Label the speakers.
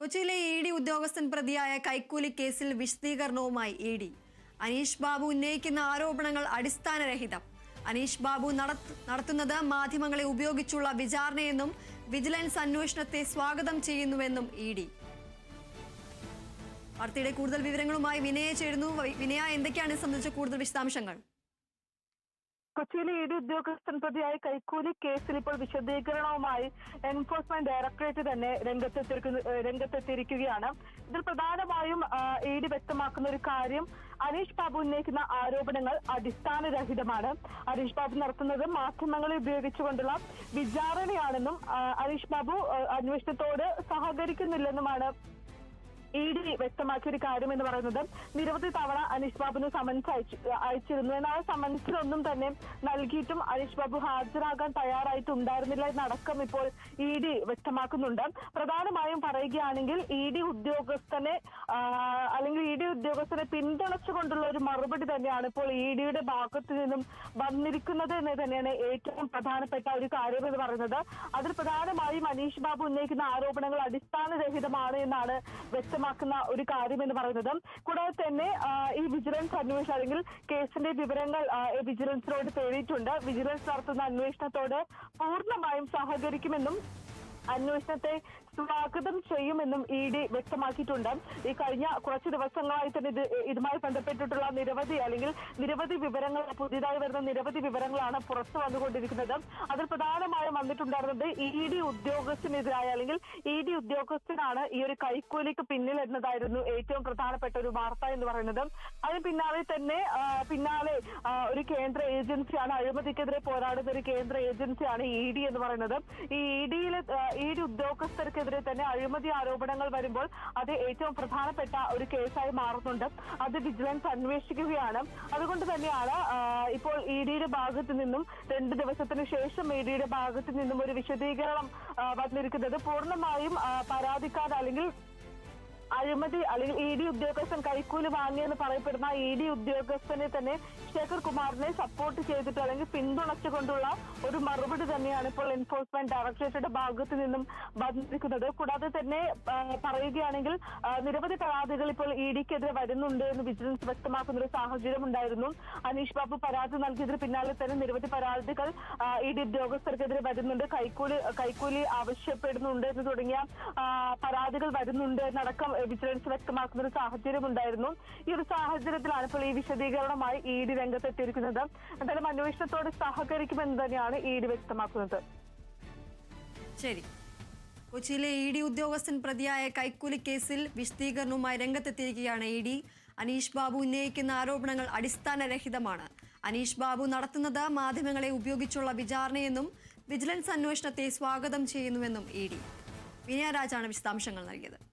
Speaker 1: കൊച്ചിയിലെ E D ഉദ്യോഗസ്ഥൻ പ്രതിയായ കൈക്കൂലി കേസിൽ വിശദീകരണവുമായി ഇ ഡി അനീഷ് ബാബു ഉന്നയിക്കുന്ന ആരോപണങ്ങൾ അടിസ്ഥാനരഹിതം. അനീഷ് ബാബു നടത്ത- നടത്തുന്നത് മാധ്യമങ്ങളെ ഉപയോഗിച്ചുള്ള വിചാരണയെന്നും വിജിലൻസ് അന്വേഷണത്തെ സ്വാഗതം ചെയ്യുന്നുവെന്നും ഇ ഡി വാർത്തയുടെ കൂടുതൽ വിവരങ്ങളുമായി വിനയ ചേരുന്നു. വിനയ എന്തൊക്കെയാണ് സംബന്ധിച്ച കൂടുതൽ വിശദാംശങ്ങൾ?
Speaker 2: കൊച്ചിയിലെ ഇ ഡി ഉദ്യോഗസ്ഥൻ പ്രതിയായ കൈക്കൂലി കേസിൽ ഇപ്പോൾ വിശദീകരണവുമായി എൻഫോഴ്സ്മെന്റ് ഡയറക്ടറേറ്റ് തന്നെ രംഗത്തെത്തിയിരിക്കുകയാണ്. ഇതിൽ പ്രധാനമായും ഇ ഡി വ്യക്തമാക്കുന്ന ഒരു കാര്യം അനീഷ് ബാബു ഉന്നയിക്കുന്ന ആരോപണങ്ങൾ അടിസ്ഥാനരഹിതമാണ്. അനീഷ് ബാബു നടത്തുന്നത് മാധ്യമങ്ങളെ ഉപയോഗിച്ചുകൊണ്ടുള്ള വിചാരണയാണെന്നും അനീഷ് ബാബു അന്വേഷണത്തോട് സഹകരിക്കുന്നില്ലെന്നുമാണ് ഇ ഡി വ്യക്തമാക്കിയ ഒരു കാര്യം എന്ന് പറയുന്നത് നിരവധി തവണ അനീഷ് ബാബുന് സമൻസ് അയച്ചു അയച്ചിരുന്നു. എന്നാൽ ആ സമൻസിലൊന്നും തന്നെ നൽകിയിട്ടും അനീഷ് ബാബു ഹാജരാകാൻ തയ്യാറായിട്ടുണ്ടായിരുന്നില്ല എന്നടക്കം ഇപ്പോൾ ഇ ഡി വ്യക്തമാക്കുന്നുണ്ട്. പ്രധാനമായും പറയുകയാണെങ്കിൽ ഇ ഡി ഉദ്യോഗസ്ഥനെ അല്ലെങ്കിൽ ഇ ഡി ഉദ്യോഗസ്ഥനെ പിന്തുണച്ചുകൊണ്ടുള്ള ഒരു മറുപടി തന്നെയാണ് ഇപ്പോൾ ഇ ഡിയുടെ ഭാഗത്തു നിന്നും വന്നിരിക്കുന്നത് എന്ന് തന്നെയാണ് ഏറ്റവും പ്രധാനപ്പെട്ട ഒരു കാര്യം എന്ന് പറയുന്നത്. അതിൽ പ്രധാനമായും അനീഷ് ബാബു ഉന്നയിക്കുന്ന ആരോപണങ്ങൾ അടിസ്ഥാനരഹിതമാണ് എന്നാണ് വ്യക്തമാക്കുന്ന ഒരു കാര്യം എന്ന് പറയുന്നത് കൂടാതെ തന്നെ ഈ വിജിലൻസ് അന്വേഷണം അല്ലെങ്കിൽ കേസിന്റെ വിവരങ്ങൾ വിജിലൻസിനോട് തേടിയിട്ടുണ്ട്. വിജിലൻസ് നടത്തുന്ന അന്വേഷണത്തോട് പൂർണമായും സഹകരിക്കുമെന്നും അന്വേഷണത്തെ സ്വാഗതം ചെയ്യുമെന്നും ഇ ഡി വ്യക്തമാക്കിയിട്ടുണ്ട്. ഈ കഴിഞ്ഞ കുറച്ച് ദിവസങ്ങളായി തന്നെ ഇത് ഇതുമായി ബന്ധപ്പെട്ടിട്ടുള്ള നിരവധി അല്ലെങ്കിൽ നിരവധി വിവരങ്ങൾ പുതിയതായി വരുന്ന നിരവധി വിവരങ്ങളാണ് പുറത്തു വന്നുകൊണ്ടിരിക്കുന്നത്. അതിൽ പ്രധാനമായും വന്നിട്ടുണ്ടായിരുന്നത് ഇ ഡി ഉദ്യോഗസ്ഥനെതിരായ അല്ലെങ്കിൽ ഇ ഡി ഉദ്യോഗസ്ഥനാണ് ഈ ഒരു കൈക്കൂലിക്ക് പിന്നിൽ എന്നതായിരുന്നു ഏറ്റവും പ്രധാനപ്പെട്ട ഒരു വാർത്ത എന്ന് പറയുന്നത്. അതിന് പിന്നാലെ തന്നെ പിന്നാലെ ഒരു കേന്ദ്ര ഏജൻസിയാണ് അഴിമതിക്കെതിരെ പോരാടുന്ന ഒരു കേന്ദ്ര ഏജൻസിയാണ് ഇ ഡി എന്ന് പറയുന്നത്. ഈ ഇ ഡിയിലെ ഇ ഡി ഉദ്യോഗസ്ഥർക്കെതിരെ തന്നെ അഴിമതി ആരോപണങ്ങൾ വരുമ്പോൾ അത് ഏറ്റവും പ്രധാനപ്പെട്ട ഒരു കേസായി മാറുന്നുണ്ട്. അത് വിജിലൻസ് അന്വേഷിക്കുകയാണ്. അതുകൊണ്ട് തന്നെയാണ് ഇപ്പോൾ ഇ ഡിയുടെ ഭാഗത്ത് നിന്നും രണ്ട് ദിവസത്തിന് ശേഷം ഇ ഡിയുടെ ഭാഗത്ത് നിന്നും ഒരു വിശദീകരണം വന്നിരിക്കുന്നത്. പൂർണമായും പരാതിക്കാർ അല്ലെങ്കിൽ അഴിമതി അല്ലെങ്കിൽ ഇ ഡി ഉദ്യോഗസ്ഥൻ കൈക്കൂലി വാങ്ങിയെന്ന് പറയപ്പെടുന്ന ഇ ഡി ഉദ്യോഗസ്ഥനെ തന്നെ ശേഖർ കുമാറിനെ സപ്പോർട്ട് ചെയ്തിട്ട് അല്ലെങ്കിൽ പിന്തുണച്ചുകൊണ്ടുള്ള ഒരു മറുപടി തന്നെയാണ് ഇപ്പോൾ എൻഫോഴ്സ്മെന്റ് ഡയറക്ടറേറ്റയുടെ ഭാഗത്ത് നിന്നും വന്നിരിക്കുന്നത്. കൂടാതെ തന്നെ പറയുകയാണെങ്കിൽ നിരവധി പരാതികൾ ഇപ്പോൾ ഇ ഡിക്കെതിരെ വരുന്നുണ്ട് എന്ന് വിജിലൻസ് വ്യക്തമാക്കുന്ന ഒരു സാഹചര്യം ഉണ്ടായിരുന്നു. അനീഷ് ബാബു പരാതി നൽകിയതിന് പിന്നാലെ തന്നെ നിരവധി പരാതികൾ ഇ ഡി ഉദ്യോഗസ്ഥർക്കെതിരെ വരുന്നുണ്ട്. കൈക്കൂലി കൈക്കൂലി ആവശ്യപ്പെടുന്നുണ്ട് എന്ന് തുടങ്ങിയ പരാതികൾ വരുന്നുണ്ട്. എന്നടക്കം വിജിലൻസ് വ്യക്തമാക്കുന്ന ഒരു സാഹചര്യം ഉണ്ടായിരുന്നു ഈ ഒരു സാഹചര്യത്തിലാണ് ഇപ്പോൾ ഈ വിശദീകരണമായി ഇ ഡി രംഗത്തെത്തിയിരിക്കുന്നത്. എന്തായാലും അന്വേഷണത്തോട് സഹകരിക്കുമെന്ന് തന്നെയാണ് ഇ ഡി വ്യക്തമാക്കുന്നത്.
Speaker 1: ശരി. കൊച്ചിയിലെ ഇ ഡി ഉദ്യോഗസ്ഥൻ പ്രതിയായ കൈക്കൂലി കേസിൽ വിശദീകരണവുമായി രംഗത്തെത്തിയിരിക്കുകയാണ് ഇ ഡി അനീഷ് ബാബു ഉന്നയിക്കുന്ന ആരോപണങ്ങൾ അടിസ്ഥാനരഹിതമാണ്. അനീഷ് ബാബു നടത്തുന്നത് മാധ്യമങ്ങളെ ഉപയോഗിച്ചുള്ള വിചാരണയെന്നും വിജിലൻസ് അന്വേഷണത്തെ സ്വാഗതം ചെയ്യുന്നുവെന്നും ഇ ഡി വിനയരാജാണ് വിശദാംശങ്ങൾ നൽകിയത്.